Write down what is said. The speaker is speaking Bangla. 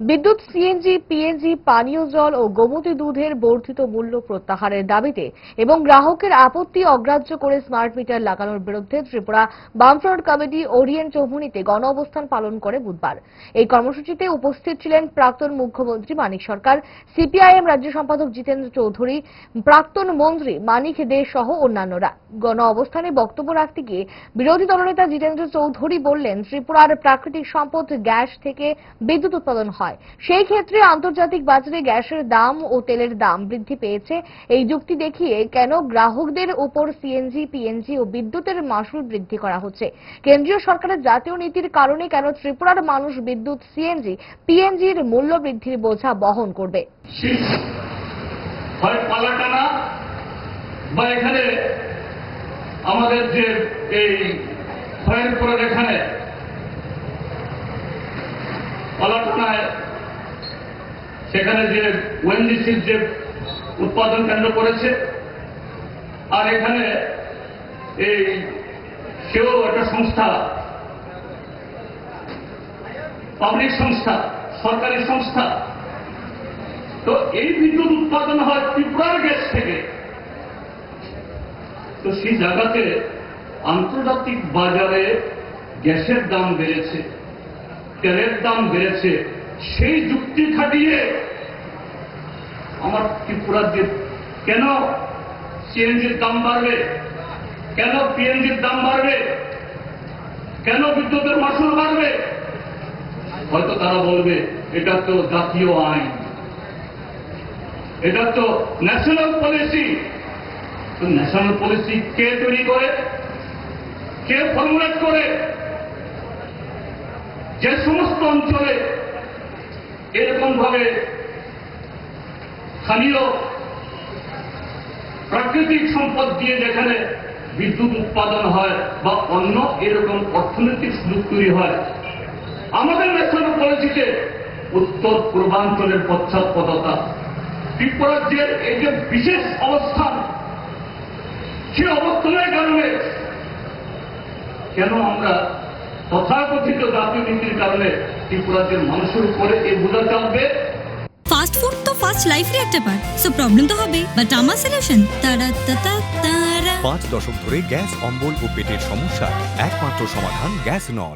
বিদ্যুৎ সিএনজি পিএনজি পানীয় জল ও গোমতী দুধের বর্ধিত মূল্য প্রত্যাহারের দাবিতে এবং গ্রাহকের আপত্তি অগ্রাহ্য করে স্মার্ট মিটার লাগানোর বিরুদ্ধে ত্রিপুরা বামফ্রন্ট কমিটি ওরিয়েন্ট চৌমুহনীতে গণ অবস্থান পালন করে বুধবার। এই কর্মসূচিতে উপস্থিত ছিলেন প্রাক্তন মুখ্যমন্ত্রী মানিক সরকার সিপিআইএম রাজ্য সম্পাদক জিতেন্দ্র চৌধুরী, প্রাক্তন মন্ত্রী মানিক দে সহ অন্যান্যরা। গণ অবস্থানে বক্তব্য রাখতে গিয়ে বিরোধী দলনেতা জিতেন্দ্র চৌধুরী বললেন, ত্রিপুরার প্রাকৃতিক সম্পদ গ্যাস থেকে বিদ্যুৎ উৎপাদন হয়। সেই ক্ষেত্রে আন্তর্জাতিক বাজারে গ্যাসের দাম ও তেলের দাম বৃদ্ধি পেয়েছে। এই যুক্তি দেখিয়ে কেন গ্রাহকদের উপর সিএনজি পিএনজি ও বিদ্যুতের মাসুল বৃদ্ধি করা হচ্ছে? কেন্দ্রীয় সরকারের জাতীয় নীতির কারণে কেন ত্রিপুরার মানুষ বিদ্যুৎ সিএনজি পিএনজির মূল্য বৃদ্ধির বোঝা বহন করবে? হয় আমাদের যে এই এখানে পালা সেখানে যে ওএনজিসির যে উৎপাদন কেন্দ্র করেছে, আর এখানে এই সেও একটা সংস্থা পাবলিক সংস্থা, সরকারি সংস্থা। তো এই বিদ্যুৎ উৎপাদন হয় ত্রিপুরার গ্যাস থেকে। তো সেই জায়গাতে আন্তর্জাতিক বাজারে গ্যাসের দাম বেড়েছে, তেলের দাম বেড়েছে সেই যুক্তি খাটিয়ে আমার ত্রিপুরার যে কেন সিএনজির দাম বাড়বে? কেন পিএনজির দাম বাড়বে? কেন বিদ্যুতের মাসুল বাড়বে? হয়তো তারা বলবে, এটা তো জাতীয় আইন। এটা তো ন্যাশনাল পলিসি ন্যাশনাল পলিসি কে তৈরি করে? কে ফর্মুলেট করে? যে সমস্ত অঞ্চলে এরকম ভাবে স্থানীয় প্রাকৃতিক সম্পদ দিয়ে যেখানে বিদ্যুৎ উৎপাদন হয় বা অন্য এরকম অর্থনৈতিক সুযোগ তৈরি হয়, আমাদের ন্যাশনাল পলিসিতে উত্তর পূর্বাঞ্চলের পশ্চাৎপদতা, ত্রিপুরাজ্যের এই যে বিশেষ অবস্থান, সে অবস্থানের কারণে কেন আমরা তথাকথিত জাতীয় নীতির কারণে ত্রিপুরাজ্যের মানুষের উপরে এই বোঝা চাপবে ফাস্ট ফুড তো ফাস্ট লাইফের একটা পার্ট সো প্রবলেম তো হবে। বাট আমার সলিউশন তারা তাতা তারা। পাঁচ দশক ধরে গ্যাস অম্বল ও পেটের সমস্যা। একমাত্র সমাধান গ্যাস নল।